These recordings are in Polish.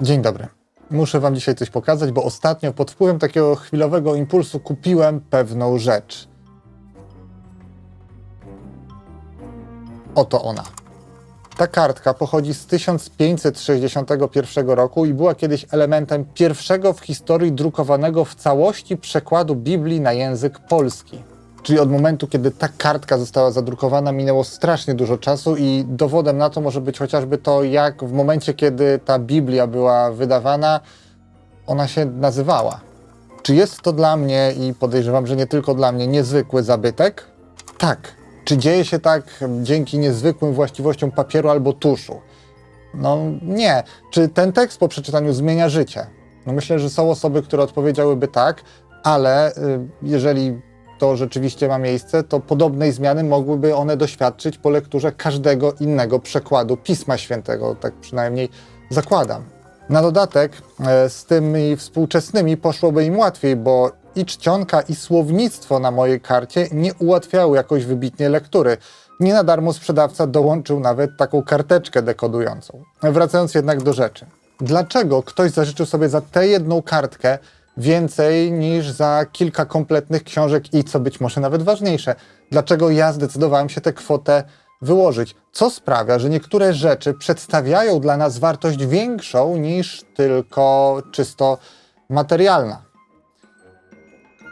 Dzień dobry. Muszę Wam dzisiaj coś pokazać, bo ostatnio pod wpływem takiego chwilowego impulsu kupiłem pewną rzecz. Oto ona. Ta kartka pochodzi z 1561 roku i była kiedyś elementem pierwszego w historii drukowanego w całości przekładu Biblii na język polski. Czyli od momentu, kiedy ta kartka została zadrukowana, minęło strasznie dużo czasu i dowodem na to może być chociażby to, jak w momencie, kiedy ta Biblia była wydawana, ona się nazywała. Czy jest to dla mnie i podejrzewam, że nie tylko dla mnie niezwykły zabytek? Tak. Czy dzieje się tak dzięki niezwykłym właściwościom papieru albo tuszu? No nie. Czy ten tekst po przeczytaniu zmienia życie? No myślę, że są osoby, które odpowiedziałyby tak, ale y, jeżeli to rzeczywiście ma miejsce, to podobnej zmiany mogłyby one doświadczyć po lekturze każdego innego przekładu Pisma Świętego, tak przynajmniej zakładam. Na dodatek e, z tymi współczesnymi poszłoby im łatwiej, bo i czcionka, i słownictwo na mojej karcie nie ułatwiały jakoś wybitnie lektury. Nie na darmo sprzedawca dołączył nawet taką karteczkę dekodującą. Wracając jednak do rzeczy. Dlaczego ktoś zażyczył sobie za tę jedną kartkę więcej niż za kilka kompletnych książek i co być może nawet ważniejsze, dlaczego ja zdecydowałem się tę kwotę wyłożyć? Co sprawia, że niektóre rzeczy przedstawiają dla nas wartość większą niż tylko czysto materialna?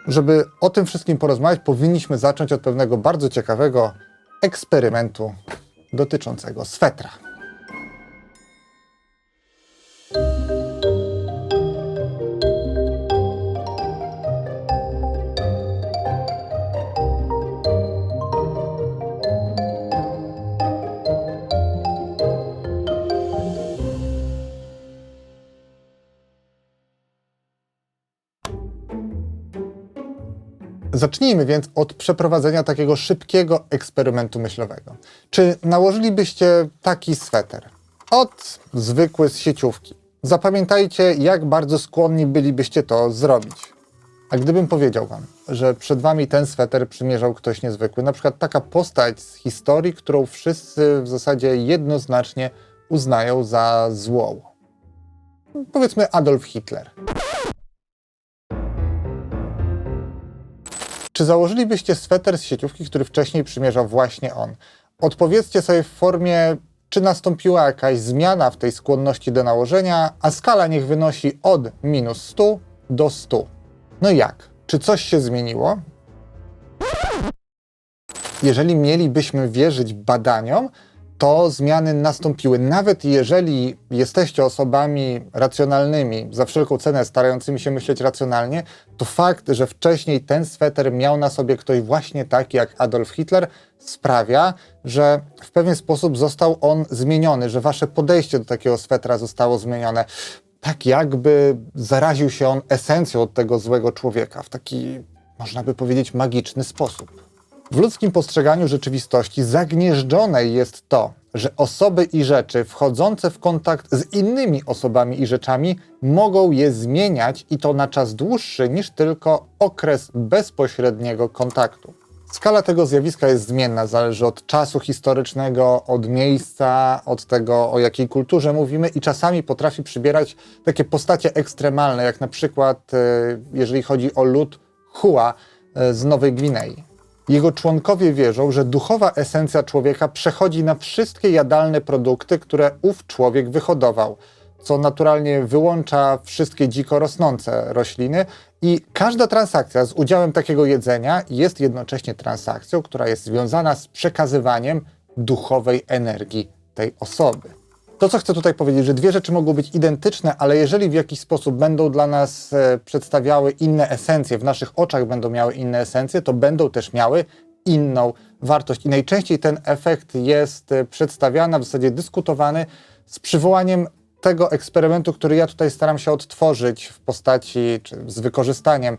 Żeby o tym wszystkim porozmawiać, powinniśmy zacząć od pewnego bardzo ciekawego eksperymentu dotyczącego swetra. Zacznijmy więc od przeprowadzenia takiego szybkiego eksperymentu myślowego. Czy nałożylibyście taki sweter? Od zwykły z sieciówki. Zapamiętajcie, jak bardzo skłonni bylibyście to zrobić. A gdybym powiedział wam, że przed wami ten sweter przymierzał ktoś niezwykły, na przykład taka postać z historii, którą wszyscy w zasadzie jednoznacznie uznają za złą. Powiedzmy Adolf Hitler. Czy założylibyście sweter z sieciówki, który wcześniej przymierzał właśnie on? Odpowiedzcie sobie w formie, czy nastąpiła jakaś zmiana w tej skłonności do nałożenia, a skala niech wynosi od minus 100 do 100. No jak? Czy coś się zmieniło? Jeżeli mielibyśmy wierzyć badaniom, to zmiany nastąpiły. Nawet jeżeli jesteście osobami racjonalnymi, za wszelką cenę starającymi się myśleć racjonalnie, to fakt, że wcześniej ten sweter miał na sobie ktoś właśnie taki jak Adolf Hitler, sprawia, że w pewien sposób został on zmieniony, że wasze podejście do takiego swetra zostało zmienione. Tak jakby zaraził się on esencją od tego złego człowieka w taki, można by powiedzieć, magiczny sposób. W ludzkim postrzeganiu rzeczywistości zagnieżdżone jest to, że osoby i rzeczy wchodzące w kontakt z innymi osobami i rzeczami mogą je zmieniać i to na czas dłuższy niż tylko okres bezpośredniego kontaktu. Skala tego zjawiska jest zmienna, zależy od czasu historycznego, od miejsca, od tego, o jakiej kulturze mówimy, i czasami potrafi przybierać takie postacie ekstremalne, jak na przykład, e, jeżeli chodzi o lud Hua e, z Nowej Gwinei. Jego członkowie wierzą, że duchowa esencja człowieka przechodzi na wszystkie jadalne produkty, które ów człowiek wyhodował, co naturalnie wyłącza wszystkie dziko rosnące rośliny i każda transakcja z udziałem takiego jedzenia jest jednocześnie transakcją, która jest związana z przekazywaniem duchowej energii tej osoby. To, co chcę tutaj powiedzieć, że dwie rzeczy mogą być identyczne, ale jeżeli w jakiś sposób będą dla nas e, przedstawiały inne esencje, w naszych oczach będą miały inne esencje, to będą też miały inną wartość. I najczęściej ten efekt jest e, przedstawiany, w zasadzie dyskutowany z przywołaniem tego eksperymentu, który ja tutaj staram się odtworzyć w postaci, czy z wykorzystaniem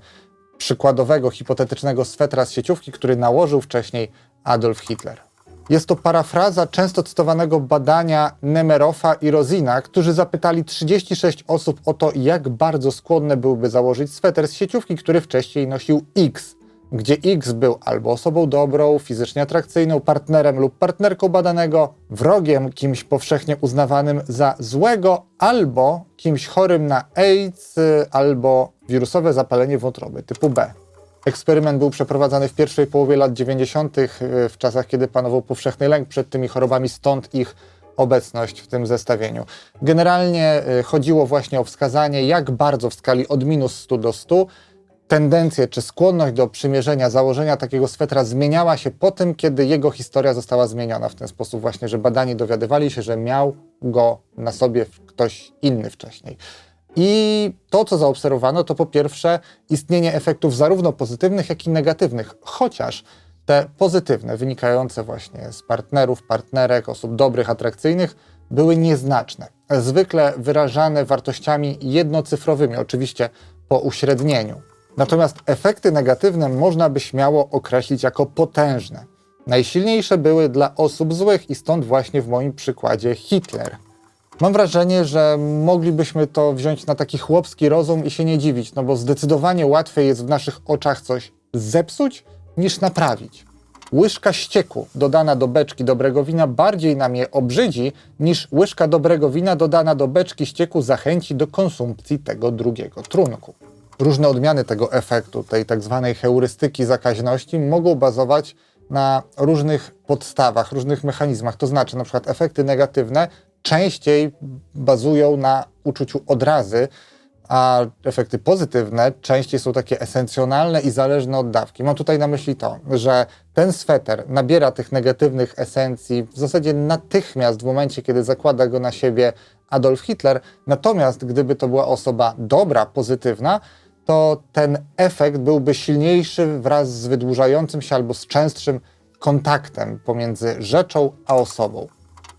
przykładowego, hipotetycznego swetra z sieciówki, który nałożył wcześniej Adolf Hitler. Jest to parafraza często cytowanego badania Nemerofa i Rozina, którzy zapytali 36 osób o to, jak bardzo skłonne byłyby założyć sweter z sieciówki, który wcześniej nosił X gdzie X był albo osobą dobrą, fizycznie atrakcyjną, partnerem lub partnerką badanego, wrogiem, kimś powszechnie uznawanym za złego, albo kimś chorym na AIDS albo wirusowe zapalenie wątroby typu B. Eksperyment był przeprowadzany w pierwszej połowie lat 90., y, w czasach, kiedy panował powszechny lęk przed tymi chorobami, stąd ich obecność w tym zestawieniu. Generalnie y, chodziło właśnie o wskazanie, jak bardzo w skali od minus 100 do 100 tendencję czy skłonność do przymierzenia, założenia takiego swetra zmieniała się po tym, kiedy jego historia została zmieniona w ten sposób właśnie, że badani dowiadywali się, że miał go na sobie ktoś inny wcześniej. I to, co zaobserwowano, to po pierwsze istnienie efektów zarówno pozytywnych, jak i negatywnych, chociaż te pozytywne, wynikające właśnie z partnerów, partnerek, osób dobrych, atrakcyjnych, były nieznaczne. Zwykle wyrażane wartościami jednocyfrowymi, oczywiście po uśrednieniu. Natomiast efekty negatywne można by śmiało określić jako potężne. Najsilniejsze były dla osób złych i stąd właśnie w moim przykładzie Hitler. Mam wrażenie, że moglibyśmy to wziąć na taki chłopski rozum i się nie dziwić, no bo zdecydowanie łatwiej jest w naszych oczach coś zepsuć niż naprawić. Łyżka ścieku dodana do beczki dobrego wina bardziej nam je obrzydzi, niż łyżka dobrego wina dodana do beczki ścieku zachęci do konsumpcji tego drugiego trunku. Różne odmiany tego efektu, tej tak zwanej heurystyki zakaźności, mogą bazować na różnych podstawach, różnych mechanizmach. To znaczy, na przykład efekty negatywne częściej bazują na uczuciu odrazy, a efekty pozytywne częściej są takie esencjonalne i zależne od dawki. Mam tutaj na myśli to, że ten sweter nabiera tych negatywnych esencji w zasadzie natychmiast w momencie, kiedy zakłada go na siebie Adolf Hitler, natomiast gdyby to była osoba dobra, pozytywna, to ten efekt byłby silniejszy wraz z wydłużającym się albo z częstszym kontaktem pomiędzy rzeczą a osobą.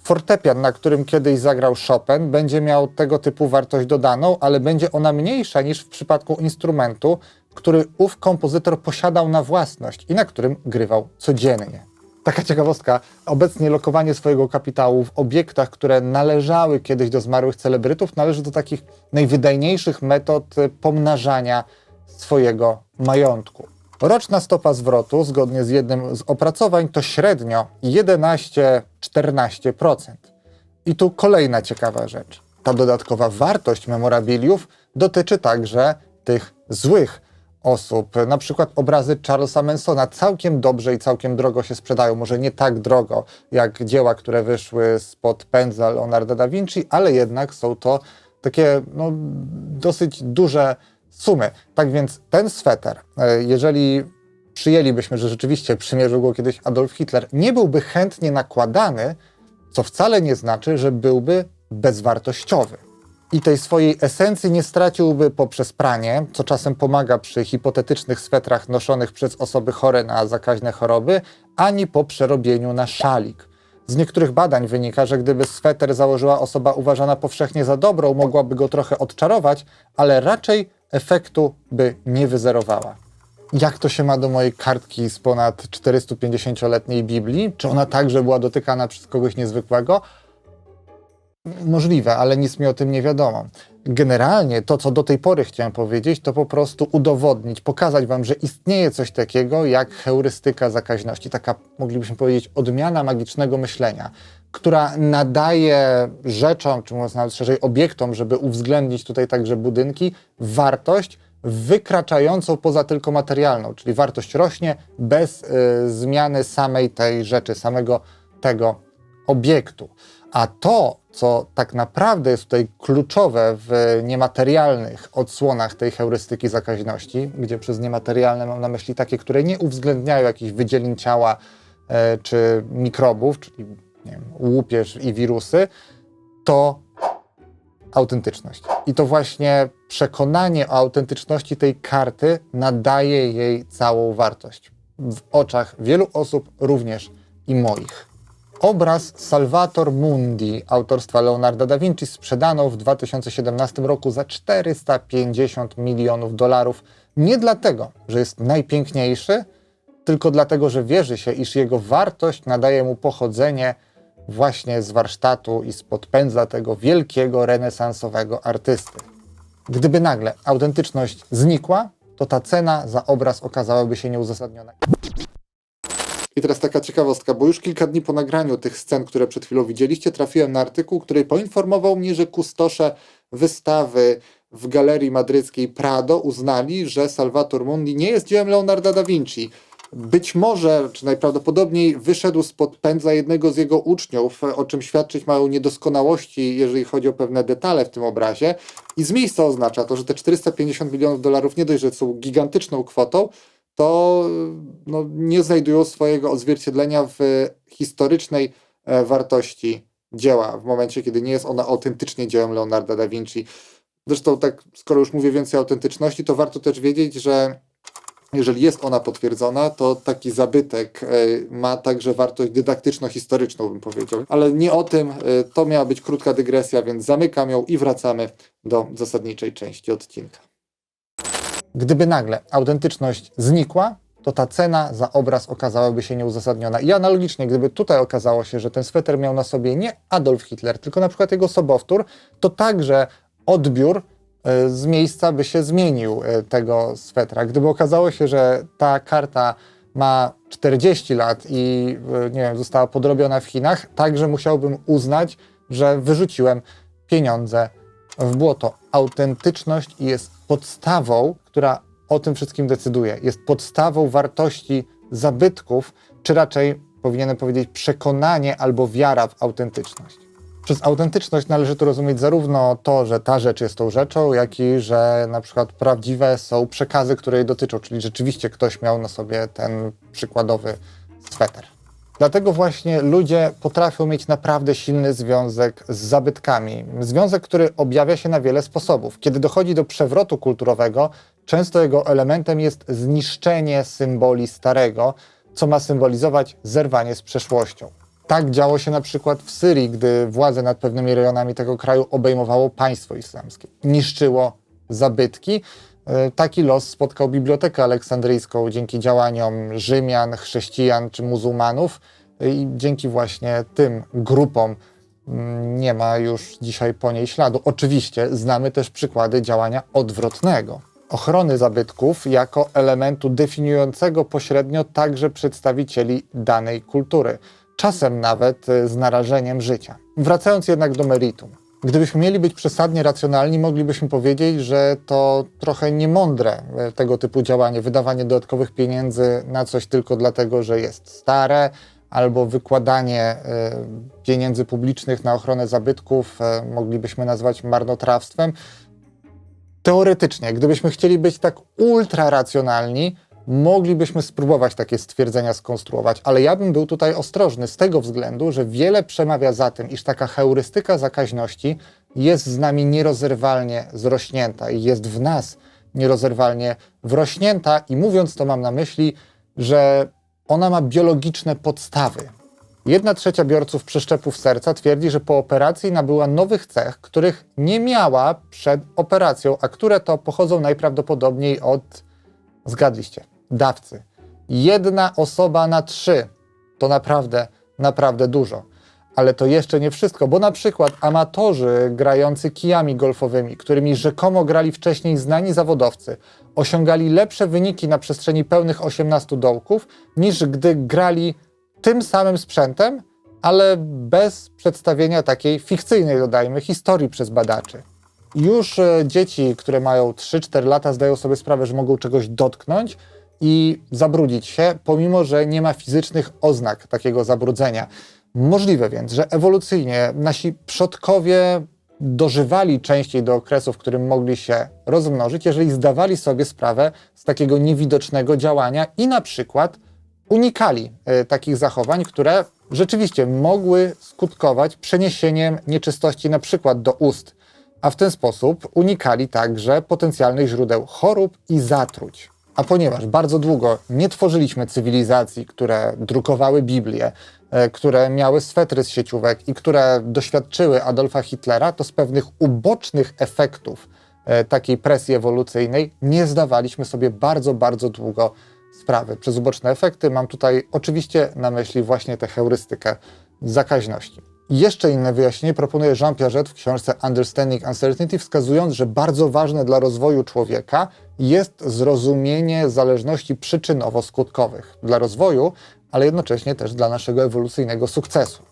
Fortepian, na którym kiedyś zagrał Chopin, będzie miał tego typu wartość dodaną, ale będzie ona mniejsza niż w przypadku instrumentu, który ów kompozytor posiadał na własność i na którym grywał codziennie. Taka ciekawostka, obecnie lokowanie swojego kapitału w obiektach, które należały kiedyś do zmarłych celebrytów, należy do takich najwydajniejszych metod pomnażania swojego majątku. Roczna stopa zwrotu, zgodnie z jednym z opracowań, to średnio 11-14%. I tu kolejna ciekawa rzecz. Ta dodatkowa wartość memorabiliów dotyczy także tych złych osób. Na przykład obrazy Charlesa Mansona całkiem dobrze i całkiem drogo się sprzedają. Może nie tak drogo jak dzieła, które wyszły spod pędza Leonardo da Vinci, ale jednak są to takie no, dosyć duże sumy. Tak więc ten sweter, e, jeżeli przyjęlibyśmy, że rzeczywiście przymierzył go kiedyś Adolf Hitler, nie byłby chętnie nakładany, co wcale nie znaczy, że byłby bezwartościowy. I tej swojej esencji nie straciłby poprzez pranie, co czasem pomaga przy hipotetycznych swetrach noszonych przez osoby chore na zakaźne choroby, ani po przerobieniu na szalik. Z niektórych badań wynika, że gdyby sweter założyła osoba uważana powszechnie za dobrą, mogłaby go trochę odczarować, ale raczej efektu by nie wyzerowała. Jak to się ma do mojej kartki z ponad 450-letniej Biblii? Czy ona także była dotykana przez kogoś niezwykłego? Możliwe, ale nic mi o tym nie wiadomo. Generalnie to, co do tej pory chciałem powiedzieć, to po prostu udowodnić, pokazać Wam, że istnieje coś takiego jak heurystyka zakaźności, taka moglibyśmy powiedzieć odmiana magicznego myślenia, która nadaje rzeczom, czy mówiąc nawet szerzej obiektom, żeby uwzględnić tutaj także budynki, wartość wykraczającą poza tylko materialną, czyli wartość rośnie bez y, zmiany samej tej rzeczy, samego tego obiektu. A to, co tak naprawdę jest tutaj kluczowe w niematerialnych odsłonach tej heurystyki zakaźności, gdzie przez niematerialne mam na myśli takie, które nie uwzględniają jakichś wydzielin ciała e, czy mikrobów, czyli nie wiem, łupież i wirusy, to autentyczność. I to właśnie przekonanie o autentyczności tej karty nadaje jej całą wartość. W oczach wielu osób, również i moich. Obraz Salvator Mundi autorstwa Leonardo da Vinci sprzedano w 2017 roku za 450 milionów dolarów. Nie dlatego, że jest najpiękniejszy, tylko dlatego, że wierzy się, iż jego wartość nadaje mu pochodzenie właśnie z warsztatu i spod pędzla tego wielkiego renesansowego artysty. Gdyby nagle autentyczność znikła, to ta cena za obraz okazałaby się nieuzasadniona. I teraz taka ciekawostka, bo już kilka dni po nagraniu tych scen, które przed chwilą widzieliście, trafiłem na artykuł, który poinformował mnie, że kustosze wystawy w Galerii Madryckiej Prado uznali, że Salvator Mundi nie jest dziełem Leonarda da Vinci. Być może, czy najprawdopodobniej wyszedł spod pędza jednego z jego uczniów, o czym świadczyć mają niedoskonałości, jeżeli chodzi o pewne detale w tym obrazie. I z miejsca oznacza to, że te 450 milionów dolarów nie dość, że są gigantyczną kwotą, to no, nie znajdują swojego odzwierciedlenia w historycznej e, wartości dzieła, w momencie, kiedy nie jest ona autentycznie dziełem Leonarda da Vinci. Zresztą, tak, skoro już mówię więcej o autentyczności, to warto też wiedzieć, że jeżeli jest ona potwierdzona, to taki zabytek e, ma także wartość dydaktyczno-historyczną, bym powiedział. Ale nie o tym, e, to miała być krótka dygresja, więc zamykam ją i wracamy do zasadniczej części odcinka. Gdyby nagle autentyczność znikła, to ta cena za obraz okazałaby się nieuzasadniona. I analogicznie, gdyby tutaj okazało się, że ten sweter miał na sobie nie Adolf Hitler, tylko na przykład jego sobowtór, to także odbiór z miejsca by się zmienił e, tego swetra. Gdyby okazało się, że ta karta ma 40 lat i e, nie wiem, została podrobiona w Chinach, także musiałbym uznać, że wyrzuciłem pieniądze w błoto. Autentyczność jest podstawą, która o tym wszystkim decyduje. Jest podstawą wartości zabytków, czy raczej powinienem powiedzieć przekonanie albo wiara w autentyczność. Przez autentyczność należy tu rozumieć zarówno to, że ta rzecz jest tą rzeczą, jak i że na przykład prawdziwe są przekazy, które jej dotyczą, czyli rzeczywiście ktoś miał na sobie ten przykładowy sweter. Dlatego właśnie ludzie potrafią mieć naprawdę silny związek z zabytkami. Związek, który objawia się na wiele sposobów. Kiedy dochodzi do przewrotu kulturowego, często jego elementem jest zniszczenie symboli starego, co ma symbolizować zerwanie z przeszłością. Tak działo się na przykład w Syrii, gdy władze nad pewnymi rejonami tego kraju obejmowało państwo islamskie. Niszczyło zabytki. E, Taki los spotkał Bibliotekę Aleksandryjską dzięki działaniom Rzymian, chrześcijan czy muzułmanów. I dzięki właśnie tym grupom mm, nie ma już dzisiaj po niej śladu. Oczywiście znamy też przykłady działania odwrotnego. Ochrony zabytków jako elementu definiującego pośrednio także przedstawicieli danej kultury czasem nawet e, z narażeniem życia. Wracając jednak do meritum. Gdybyśmy mieli być przesadnie racjonalni, moglibyśmy powiedzieć, że to trochę niemądre e, tego typu działanie, wydawanie dodatkowych pieniędzy na coś tylko dlatego, że jest stare, albo wykładanie e, pieniędzy publicznych na ochronę zabytków moglibyśmy nazwać marnotrawstwem. Teoretycznie, gdybyśmy chcieli być tak ultra racjonalni, moglibyśmy spróbować takie stwierdzenia skonstruować, ale ja bym był tutaj ostrożny z tego względu, że wiele przemawia za tym, iż taka heurystyka zakaźności jest z nami nierozerwalnie zrośnięta i jest w nas nierozerwalnie wrośnięta i mówiąc to mam na myśli, że ona ma biologiczne podstawy. Jedna trzecia biorców przeszczepów serca twierdzi, że po operacji nabyła nowych cech, których nie miała przed operacją, a które to pochodzą najprawdopodobniej od, zgadliście, dawcy. Jedna osoba na trzy to naprawdę, naprawdę dużo. Ale to jeszcze nie wszystko, bo na przykład amatorzy grający kijami golfowymi, którymi rzekomo grali wcześniej znani zawodowcy, osiągali lepsze wyniki na przestrzeni pełnych 18 dołków, niż gdy grali tym samym sprzętem, ale bez przedstawienia takiej fikcyjnej, dodajmy, historii przez badaczy. Już e, dzieci, które mają 3-4 lata, zdają sobie sprawę, że mogą czegoś dotknąć i zabrudzić się, pomimo że nie ma fizycznych oznak takiego zabrudzenia. Możliwe więc, że ewolucyjnie nasi przodkowie dożywali częściej do okresu, w którym mogli się rozmnożyć, jeżeli zdawali sobie sprawę z takiego niewidocznego działania i na przykład unikali e, takich zachowań, które rzeczywiście mogły skutkować przeniesieniem nieczystości na przykład do ust, a w ten sposób unikali także potencjalnych źródeł chorób i zatruć. A ponieważ bardzo długo nie tworzyliśmy cywilizacji, które drukowały Biblię, e, które miały swetry z sieciówek i które doświadczyły Adolfa Hitlera, to z pewnych ubocznych efektów e, takiej presji ewolucyjnej nie zdawaliśmy sobie bardzo, bardzo długo sprawy. Przez uboczne efekty mam tutaj oczywiście na myśli właśnie tę heurystykę zakaźności. Jeszcze inne wyjaśnienie proponuje Jean Piaget w książce Understanding Uncertainty, wskazując, że bardzo ważne dla rozwoju człowieka jest zrozumienie zależności przyczynowo-skutkowych dla rozwoju, ale jednocześnie też dla naszego ewolucyjnego sukcesu.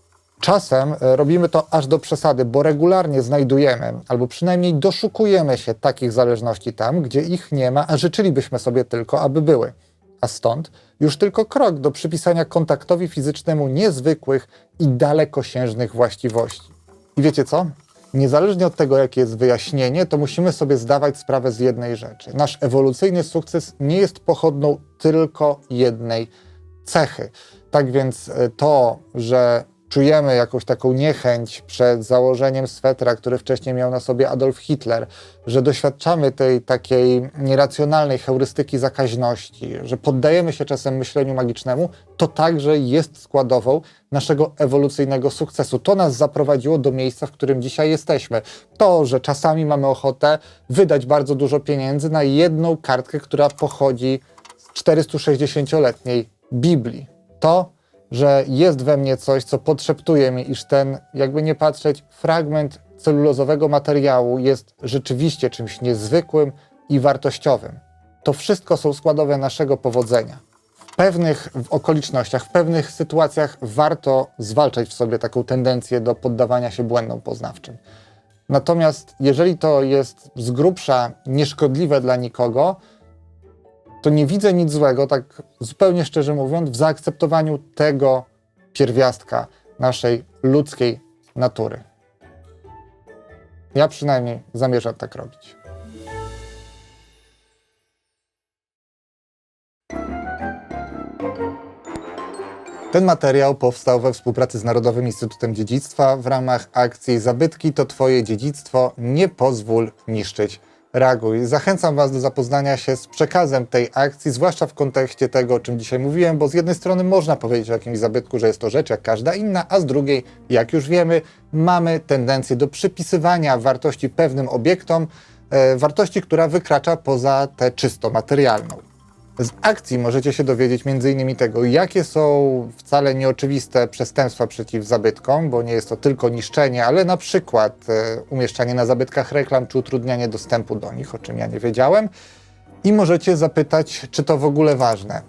Czasem e, robimy to aż do przesady, bo regularnie znajdujemy, albo przynajmniej doszukujemy się takich zależności tam, gdzie ich nie ma, a życzylibyśmy sobie tylko, aby były. A stąd już tylko krok do przypisania kontaktowi fizycznemu niezwykłych i dalekosiężnych właściwości. I wiecie co? Niezależnie od tego, jakie jest wyjaśnienie, to musimy sobie zdawać sprawę z jednej rzeczy. Nasz ewolucyjny sukces nie jest pochodną tylko jednej cechy. Tak więc e, to, że czujemy jakąś taką niechęć przed założeniem swetra, który wcześniej miał na sobie Adolf Hitler, że doświadczamy tej takiej nieracjonalnej heurystyki zakaźności, że poddajemy się czasem myśleniu magicznemu, to także jest składową naszego ewolucyjnego sukcesu. To nas zaprowadziło do miejsca, w którym dzisiaj jesteśmy. To, że czasami mamy ochotę wydać bardzo dużo pieniędzy na jedną kartkę, która pochodzi z 460-letniej Biblii. To, że jest we mnie coś, co podszeptuje mi, iż ten, jakby nie patrzeć, fragment celulozowego materiału jest rzeczywiście czymś niezwykłym i wartościowym. To wszystko są składowe naszego powodzenia. W pewnych okolicznościach, w pewnych sytuacjach warto zwalczać w sobie taką tendencję do poddawania się błędom poznawczym. Natomiast jeżeli to jest z grubsza nieszkodliwe dla nikogo, to nie widzę nic złego, tak zupełnie szczerze mówiąc, w zaakceptowaniu tego pierwiastka naszej ludzkiej natury. Ja przynajmniej zamierzam tak robić. Ten materiał powstał we współpracy z Narodowym Instytutem Dziedzictwa w ramach akcji Zabytki to Twoje dziedzictwo, nie pozwól niszczyć reaguj. Zachęcam Was do zapoznania się z przekazem tej akcji, zwłaszcza w kontekście tego, o czym dzisiaj mówiłem, bo z jednej strony można powiedzieć o jakimś zabytku, że jest to rzecz jak każda inna, a z drugiej, jak już wiemy, mamy tendencję do przypisywania wartości pewnym obiektom, e, wartości, która wykracza poza tę czysto materialną. Z akcji możecie się dowiedzieć m.in. tego, jakie są wcale nieoczywiste przestępstwa przeciw zabytkom, bo nie jest to tylko niszczenie, ale na przykład e, umieszczanie na zabytkach reklam czy utrudnianie dostępu do nich, o czym ja nie wiedziałem. I możecie zapytać, czy to w ogóle ważne.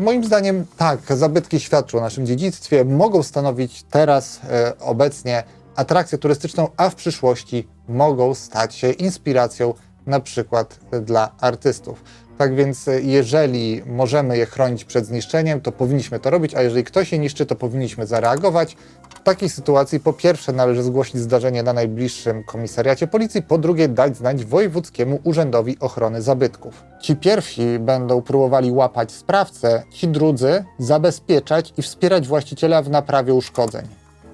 Moim zdaniem tak, zabytki świadczą o naszym dziedzictwie, mogą stanowić teraz, e, obecnie atrakcję turystyczną, a w przyszłości mogą stać się inspiracją na przykład dla artystów. Tak więc e, jeżeli możemy je chronić przed zniszczeniem, to powinniśmy to robić, a jeżeli ktoś je niszczy, to powinniśmy zareagować. W takiej sytuacji po pierwsze należy zgłosić zdarzenie na najbliższym komisariacie policji, po drugie dać znać Wojewódzkiemu Urzędowi Ochrony Zabytków. Ci pierwsi będą próbowali łapać sprawcę, ci drudzy zabezpieczać i wspierać właściciela w naprawie uszkodzeń.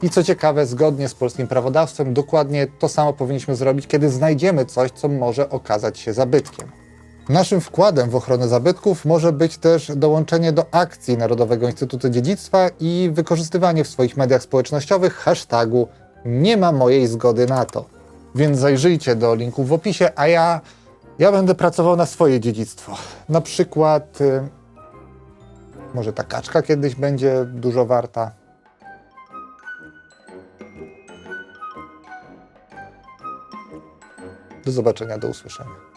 I co ciekawe, zgodnie z polskim prawodawstwem, dokładnie to samo powinniśmy zrobić, kiedy znajdziemy coś, co może okazać się zabytkiem. Naszym wkładem w ochronę zabytków może być też dołączenie do akcji Narodowego Instytutu Dziedzictwa i wykorzystywanie w swoich mediach społecznościowych hashtagu nie ma mojej zgody na to. Więc zajrzyjcie do linków w opisie, a ja, ja będę pracował na swoje dziedzictwo. Na przykład, y, może ta kaczka kiedyś będzie dużo warta. Do zobaczenia, do usłyszenia.